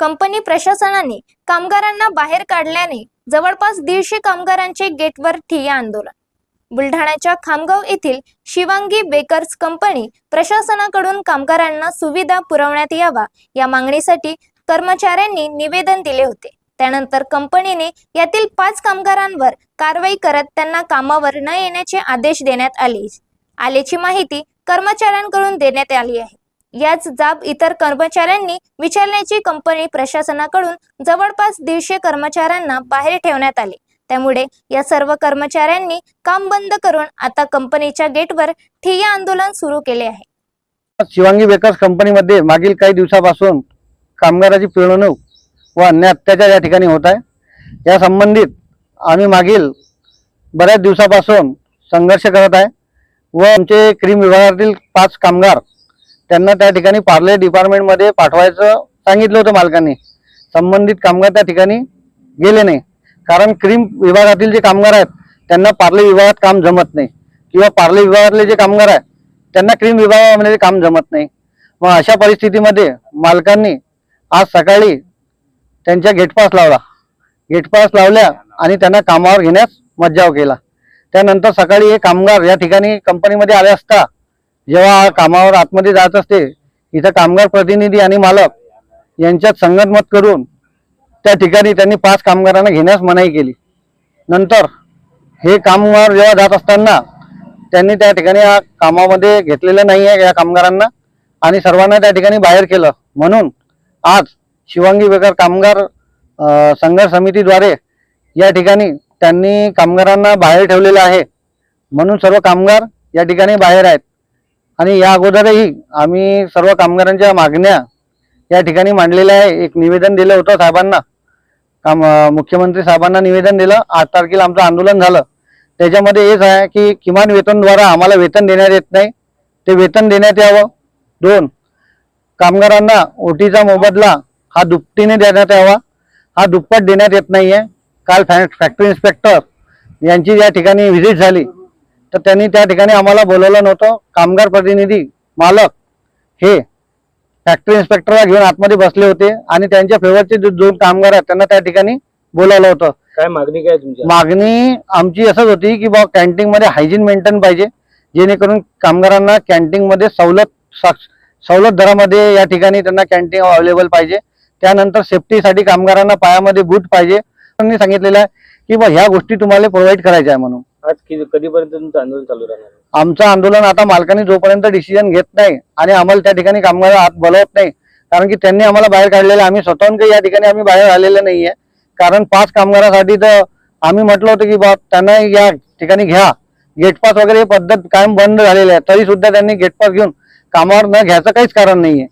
Company प्रशासनाने कामगारांना बाहेर काढल्याने जवळपास दीडशे कामगारांचे गेटवर ठिय्या आंदोलन. बुलढाण्याच्या खामगाव येथील शिवांगी बेकर्स कंपनी प्रशासनाकडून कामगारांना सुविधा पुरवण्यात यावा या मागणीसाठी कर्मचाऱ्यांनी निवेदन दिले होते. त्यानंतर कंपनीने यातील पाच कामगारांवर कारवाई करत त्यांना कामावर न येण्याचे आदेश देण्यात आले. आल्याची माहिती कर्मचाऱ्यांकडून देण्यात आली आहे. याच जाब इतर कर्मचाऱ्यांनी विचारल्याची कंपनी प्रशासनाकडून जवळपास दीडशे कर्मचाऱ्यांना बाहेर ठेवण्यात आले. त्यामुळे या सर्व कर्मचाऱ्यांनी काम बंद करून आता कंपनीच्या गेटवर ठिय्या आंदोलन सुरू केले आहे. शिवांगी बेकर्स कंपनीमध्ये मागील काही दिवसापासून कामगाराची पिळवणूक व अन्य अत्याचार या ठिकाणी होत आहे. या संबंधित आम्ही मागील बऱ्याच दिवसापासून संघर्ष करत आहे व आमचे क्रीम विभागातील पाच कामगार त्यांना त्या ठिकाणी पार्ले डिपार्टमेंटमध्ये पाठवायचं सांगितलं होतं मालकांनी. संबंधित कामगार त्या ठिकाणी गेले नाही. कारण क्रीम विभागातील जे कामगार आहेत त्यांना पार्ले विभागात काम जमत नाही. किंवा पार्ले विभागातले जे कामगार आहेत त्यांना क्रीम विभागामध्ये काम जमत नाही. मग अशा परिस्थितीमध्ये मालकांनी आज सकाळी त्यांच्या गेटपास लावला. गेटपास लावल्या आणि त्यांना कामावर घेण्यास मज्जाव केला. त्यानंतर सकाळी हे कामगार या ठिकाणी कंपनीमध्ये आले असता जेव्हा कामावर आतमध्ये जात असते इथं कामगार प्रतिनिधी आणि मालक यांच्यात संगतमत करून त्या ठिकाणी त्यांनी पाच कामगारांना घेण्यास मनाई केली. नंतर हे कामगार जेव्हा जात असताना त्यांनी त्या ठिकाणी या कामामध्ये घेतलेलं नाही आहे या कामगारांना आणि सर्वांना त्या ठिकाणी बाहेर केलं. म्हणून आज शिवांगी बेकार कामगार संघर्ष समितीद्वारे या ठिकाणी त्यांनी कामगारांना बाहेर ठेवलेलं आहे. म्हणून सर्व कामगार या ठिकाणी बाहेर आहेत. आणि या अगोदरही आम्ही सर्व कामगारांच्या मागण्या या ठिकाणी मांडलेल्या आहे. एक निवेदन दिलं होतं साहेबांना. काम मुख्यमंत्री साहेबांना निवेदन दिलं. आठ तारखेला आमचं आंदोलन झालं. त्याच्यामध्ये हेच आहे की किमान वेतनद्वारा आम्हाला वेतन देण्यात येत नाही. ते वेतन देण्यात यावं. दोन कामगारांना ओटीचा मोबदला हा दुपटीने देण्यात यावा. हा दुप्पट देण्यात येत नाहीये. काल फॅ फॅक्टरी इन्स्पेक्टर यांची या ठिकाणी व्हिजिट झाली. तर त्यांनी त्या ठिकाणी आम्हाला बोलवलं नव्हतं. कामगार प्रतिनिधी मालक हे फॅक्टरी इन्स्पेक्टरला घेऊन आतमध्ये बसले होते आणि त्यांच्या फेवरचे जे दोन कामगार आहेत त्यांना त्या ठिकाणी बोलावलं होतं. काय मागणी काय तुमची? मागणी आमची असंच होती की बा कॅन्टीन मध्ये हायजीन मेंटेन पाहिजे जेणेकरून कामगारांना कॅन्टीन मध्ये सवलत सवलत दरामध्ये या ठिकाणी त्यांना कॅन्टीन अवेलेबल पाहिजे. त्यानंतर सेफ्टीसाठी कामगारांना पायामध्ये बूट पाहिजे. त्यांनी सांगितलेलं आहे की बा ह्या गोष्टी तुम्हाला प्रोव्हाइड करायच्या आहे म्हणून. आज कधीपर्यंत तुमचं आंदोलन चालू राहणार? आहे? आमचं आंदोलन आता मालकांनी जोपर्यंत डिसिजन घेत नाही आणि आम्हाला त्या ठिकाणी कामगार आत बोलवत नाही कारण की त्यांनी आम्हाला बाहेर काढलेलं आहे. आम्ही स्वतःहून काही या ठिकाणी आम्ही बाहेर आलेले नाहीये. कारण पाच कामगारासाठी तर आम्ही म्हटलं होतं की बा त्यांना या ठिकाणी घ्या. गेटपास वगैरे ही पद्धत कायम बंद झालेली आहे. तरी सुद्धा त्यांनी गेटपास घेऊन कामावर न घ्यायचं काहीच कारण नाहीये.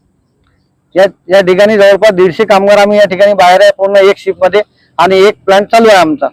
या या ठिकाणी जवळपास दीडशे कामगार आम्ही या ठिकाणी बाहेर आहे. पूर्ण एक शिफ्टमध्ये आणि एक प्लांट चालू आहे आमचा.